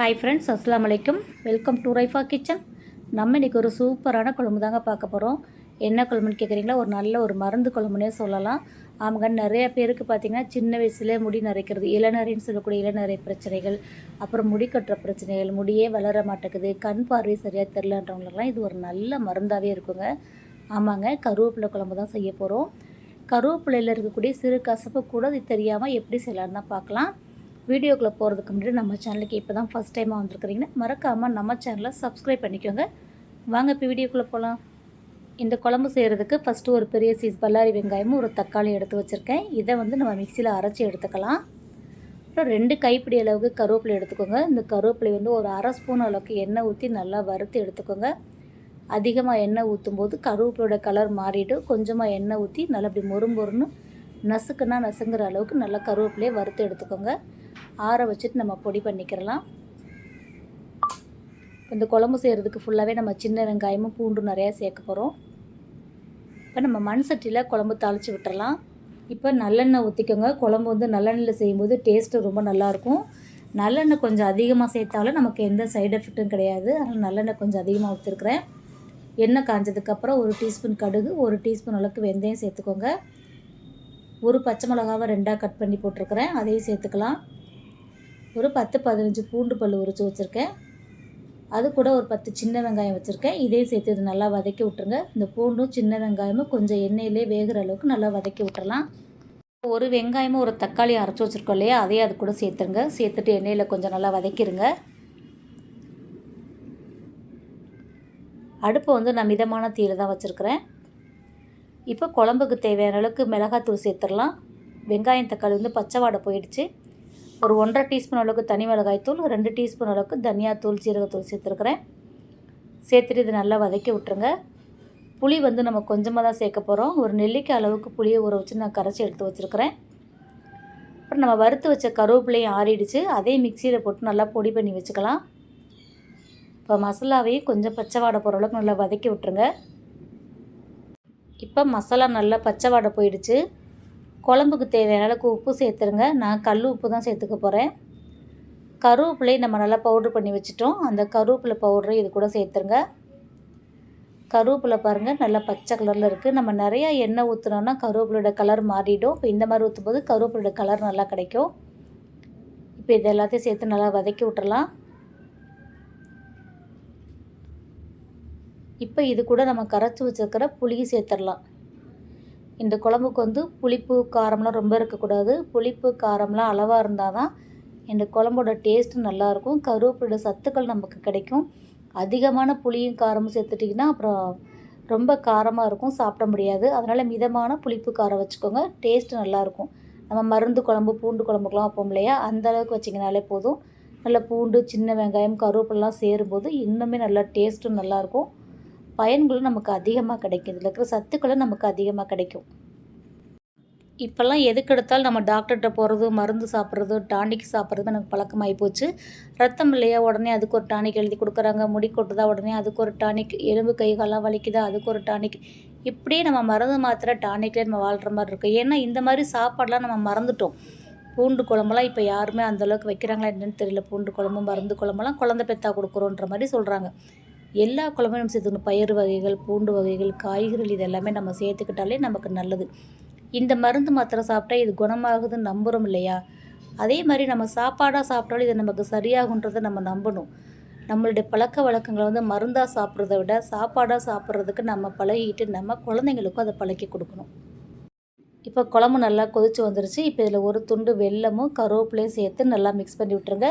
Hi friends அஸ்லாம் வலைக்கம் welcome to Raifa kitchen நம்ம இன்றைக்கி ஒரு சூப்பரான குழம்பு தாங்க பார்க்க போகிறோம் என்ன குழம்புன்னு கேட்குறீங்களா ஒரு நல்ல ஒரு மருந்து குழம்புனே சொல்லலாம். ஆமாங்க நிறைய பேருக்கு பார்த்திங்கன்னா சின்ன வயசுலேயே முடி நரைக்கிறது இளநரைன்னு சொல்லக்கூடிய இளநரை பிரச்சனைகள் அப்புறம் முடி கட்டுற பிரச்சனைகள் முடியே வளர மாட்டேங்குது கண் பார்வை சரியாக தெரிலன்றவங்களுக்குலாம் இது ஒரு நல்ல மருந்தாகவே இருக்குங்க. ஆமாங்க கருவேப்பிலை குழம்பு தான் செய்ய போகிறோம் கருவேப்பிலையில் இருக்கக்கூடிய சிறு கசப்பு கூட இது தெரியாமல் எப்படி செய்யலான்னு தான் பார்க்கலாம். வீடியோக்குள்ளே போகிறதுக்கு முன்னாடி நம்ம சேனலுக்கு இப்போ தான் ஃபஸ்ட் டைமாக வந்திருக்கிறீங்கன்னா மறக்காமல் நம்ம சேனலை சப்ஸ்கிரைப் பண்ணிக்கோங்க. வாங்க இப்போ வீடியோக்குள்ளே போகலாம் இந்த குழம்பு செய்கிறதுக்கு ஃபஸ்ட்டு ஒரு பெரிய சீஸ் பல்லாரி வெங்காயமும் ஒரு தக்காளி எடுத்து வச்சுருக்கேன். இதை வந்து நம்ம மிக்சியில் அரைச்சி எடுத்துக்கலாம். அப்புறம் ரெண்டு கைப்பிடி அளவுக்கு கருவேப்பிலை எடுத்துக்கோங்க. இந்த கருவேப்பிலை வந்து ஒரு அரை ஸ்பூன் அளவுக்கு எண்ணெய் ஊற்றி நல்லா வறுத்து எடுத்துக்கோங்க. அதிகமாக எண்ணெய் ஊற்றும் போது கருவேப்பிலோட கலர் மாறிட்டு கொஞ்சமாக எண்ணெய் ஊற்றி நல்லா அப்படி மொறுமொறுன்னு நசுக்குன்னா நசுங்கிற அளவுக்கு நல்லா கருவேப்பிலையை வறுத்து எடுத்துக்கோங்க. ஆற வச்சுட்டு நம்ம பொடி பண்ணிக்கிறலாம். இந்த குழம்பு செய்கிறதுக்கு ஃபுல்லாகவே நம்ம சின்ன வெங்காயமும் பூண்டு நிறையா சேர்க்க போகிறோம் இப்போ நம்ம மண் சட்டியில் குழம்பு தாளித்து விட்டுறலாம். இப்போ நல்லெண்ணெய் ஊற்றிக்கோங்க குழம்பு வந்து நல்லெண்ணெயில் செய்யும்போது டேஸ்ட்டு ரொம்ப நல்லாயிருக்கும் நல்லெண்ணெய் கொஞ்சம் அதிகமாக சேர்த்தாலும் நமக்கு எந்த சைடு எஃபெக்ட்டும் கிடையாது. அதனால் நல்லெண்ணெய் கொஞ்சம் அதிகமாக ஊற்றிருக்கிறேன் எண்ணெய் காஞ்சதுக்கப்புறம் ஒரு டீஸ்பூன் கடுகு ஒரு டீஸ்பூன் அளவுக்கு வெந்தயம் சேர்த்துக்கோங்க. ஒரு பச்சை மிளகாவை ரெண்டாக கட் பண்ணி போட்டிருக்கிறேன். அதையும் சேர்த்துக்கலாம். ஒரு பத்து பதினஞ்சு பூண்டு பல் உரித்து வச்சுருக்கேன். அது கூட ஒரு பத்து சின்ன வெங்காயம் வச்சுருக்கேன். இதையும் சேர்த்து இது நல்லா வதக்கி விட்ருங்க இந்த பூண்டும் சின்ன வெங்காயமும் கொஞ்சம் எண்ணெயிலே வேகிற அளவுக்கு நல்லா வதக்கி விட்டுறலாம். ஒரு வெங்காயமும் ஒரு தக்காளி அரைச்சி வச்சுருக்கோம் இல்லையா? அதையும் அது கூட சேர்த்துருங்க. சேர்த்துட்டு எண்ணெயில் கொஞ்சம் நல்லா வதக்கிடுங்க அடுப்பை வந்து நான் மிதமான தீயில் தான் வச்சுருக்கிறேன். இப்போ குழம்புக்கு தேவையான அளவுக்கு மிளகாத்தூள் சேர்த்துடலாம். வெங்காயம் தக்காளி வந்து பச்சை வாடை போயிடுச்சு. ஒரு ஒன்றரை டீஸ்பூன் அளவுக்கு தனி மிளகாய்த்தூள் ரெண்டு டீஸ்பூன் அளவுக்கு தனியாத்தூள் சீரகத்தூள் சேர்த்துருக்குறேன். சேர்த்துட்டு இது நல்லா வதக்கி விட்டுருங்க. புளி வந்து நம்ம கொஞ்சமாக தான் சேர்க்க போகிறோம் ஒரு நெல்லிக்காய் அளவுக்கு புளியை ஊற வச்சு நான் கரைச்சி எடுத்து வச்சுருக்கிறேன். அப்புறம் நம்ம வறுத்து வச்ச கருவேப்பிலையும் ஆறிடுச்சு. அதே மிக்சியில் போட்டு நல்லா பொடி பண்ணி வச்சுக்கலாம். இப்போ மசாலாவையும் கொஞ்சம் பச்சை வாடை போகிற அளவுக்கு நல்லா வதக்கி விட்டுருங்க. இப்போ மசாலா நல்லா பச்சை வாடை போயிடுச்சு. குழம்புக்கு தேவையான அளவுக்கு உப்பு சேர்த்துருங்க. நான் கல் உப்பு தான் சேர்த்துக்க போகிறேன் கருவேப்பிலை நம்ம நல்லா பவுட்ரு பண்ணி வச்சுட்டோம். அந்த கருவேப்பிலை பவுட்ரு இது கூட சேர்த்துருங்க. கருவேப்பிலை பாருங்கள் நல்லா பச்சை கலரில் இருக்குது நம்ம நிறையா எண்ணெய் ஊற்றுனோன்னா கருவேப்பிலோட கலர் மாறிடும். இப்போ இந்த மாதிரி ஊற்றும் போது கருவேப்பிலோட கலர் நல்லா கிடைக்கும். இப்போ இது எல்லாத்தையும் சேர்த்து நல்லா வதக்கி விட்டுறலாம். இப்போ இது கூட நம்ம கரைச்சி வச்சுருக்கிற புளியும் சேர்த்துடலாம். இந்த குழம்புக்கு வந்து புளிப்பு காரம்லாம் ரொம்ப இருக்கக்கூடாது. புளிப்பு காரம்லாம் அளவாக இருந்தால் தான் இந்த குழம்போட டேஸ்ட்டு நல்லாயிருக்கும். கருவேப்பிலோட சத்துக்கள் நமக்கு கிடைக்கும். அதிகமான புளியும் காரமும் சேர்த்துட்டிங்கன்னா அப்புறம் ரொம்ப காரமாக இருக்கும் சாப்பிட முடியாது. அதனால் மிதமான புளிப்பு காரம் வச்சுக்கோங்க. டேஸ்ட்டு நல்லாயிருக்கும். நம்ம மருந்து குழம்பு பூண்டு குழம்புக்கெலாம் வைப்போம் இல்லையா? அந்த அளவுக்கு வச்சிங்கனாலே போதும். நல்லா பூண்டு சின்ன வெங்காயம் கருவேப்பிலாம் சேரும்போது இன்னுமே நல்லா டேஸ்ட்டும் நல்லாயிருக்கும். பயன்களும் நமக்கு அதிகமாக கிடைக்கும். இதில் இருக்கிற சத்துக்களும் நமக்கு அதிகமாக கிடைக்கும். இப்போல்லாம் எதுக்கு எடுத்தாலும் நம்ம டாக்டர்கிட்ட போகிறது மருந்து சாப்பிட்றது டானிக் சாப்பிட்றது எனக்கு பழக்கமாகி போச்சு. ரத்தம் இல்லையா? உடனே அதுக்கு ஒரு டானிக் எழுதி கொடுக்குறாங்க. முடி கொட்டுதா? உடனே அதுக்கு ஒரு டானிக் எலும்பு கைகாலாம் வலிக்குதா? அதுக்கு ஒரு டானிக் இப்படியே நம்ம மருந்து மாத்திரை டானிக்லேயே நம்ம வாழ்கிற மாதிரி இருக்கும் ஏன்னா இந்த மாதிரி சாப்பாடெலாம் நம்ம மறந்துட்டோம். பூண்டு குழம்புலாம் இப்போ யாருமே அந்தளவுக்கு வைக்கிறாங்களா என்னன்னு தெரியல. பூண்டு குழம்பு மருந்து குழம்புலாம் குழந்தை பெத்தா கொடுக்குறோன்ற மாதிரி சொல்கிறாங்க எல்லா குழம்பையும் நம்ம சேர்த்துக்கணும் பயிர் வகைகள் பூண்டு வகைகள் காய்கறிகள் இது எல்லாமே நம்ம சேர்த்துக்கிட்டாலே நமக்கு நல்லது. இந்த மருந்து மாத்திரை சாப்பிட்டா இது குணமாகுதுன்னு நம்புகிறோம் இல்லையா? அதே மாதிரி நம்ம சாப்பாடாக சாப்பிட்டாலும் இது நமக்கு சரியாகுன்றதை நம்ம நம்பணும். நம்மளுடைய பழக்க வழக்கங்களை வந்து மருந்தாக சாப்பிட்றத விட சாப்பாடாக சாப்பிட்றதுக்கு நம்ம பழகிட்டு நம்ம குழந்தைங்களுக்கும் அதை பழக்கி கொடுக்கணும். இப்போ குழம்பு நல்லா கொதித்து வந்துருச்சு. இப்போ இதில் ஒரு துண்டு வெல்லமும் கருவேப்பிலையும் சேர்த்து நல்லா மிக்ஸ் பண்ணி விட்டுருங்க.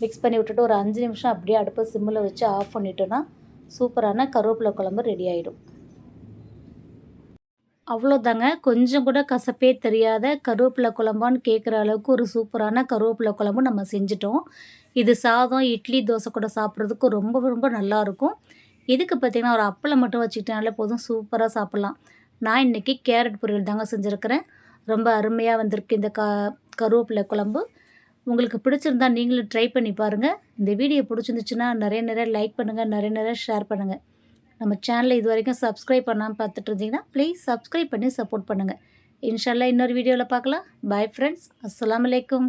மிக்ஸ் பண்ணி விட்டுட்டு ஒரு அஞ்சு நிமிஷம் அப்படியே அடுப்பை சிம்மில் வச்சு ஆஃப் பண்ணிட்டோன்னா சூப்பரான கருவேப்பிலை குழம்பு ரெடி ஆகிடும் அவ்வளோதாங்க கொஞ்சம் கூட கசப்பே தெரியாத கருவேப்பிலை குழம்பான்னு கேட்குற அளவுக்கு ஒரு சூப்பரான கருவேப்பிலை குழம்பு நம்ம செஞ்சிட்டோம். இது சாதம் இட்லி தோசை கூட சாப்பிட்றதுக்கு ரொம்ப ரொம்ப நல்லாயிருக்கும் இதுக்கு பார்த்திங்கன்னா ஒரு அப்பளம் மட்டும் வச்சுக்கிட்டனாலே போதும். சூப்பராக சாப்பிட்லாம். நான் இன்றைக்கி கேரட் பொரியல் தாங்க செஞ்சுருக்கிறேன். ரொம்ப அருமையாக வந்திருக்கு இந்த க கருவேப்பிலை குழம்பு. உங்களுக்கு பிடிச்சிருந்தா நீங்களும் ட்ரை பண்ணி பாருங்கள் இந்த வீடியோ பிடிச்சிருந்துச்சுன்னா நிறைய நிறைய லைக் பண்ணுங்கள் நிறைய நிறைய ஷேர் பண்ணுங்கள் நம்ம சேனலை இது வரைக்கும் சப்ஸ்கிரைப் பண்ணாமல் பார்த்துட்டு இருந்தீங்கன்னா ப்ளீஸ் சப்ஸ்கிரைப் பண்ணி சப்போர்ட் பண்ணுங்கள் இன்ஷால்லா இன்னொரு வீடியோவில் பார்க்கலாம். பாய் ஃப்ரெண்ட்ஸ் அஸ்லாம் வலைக்கம்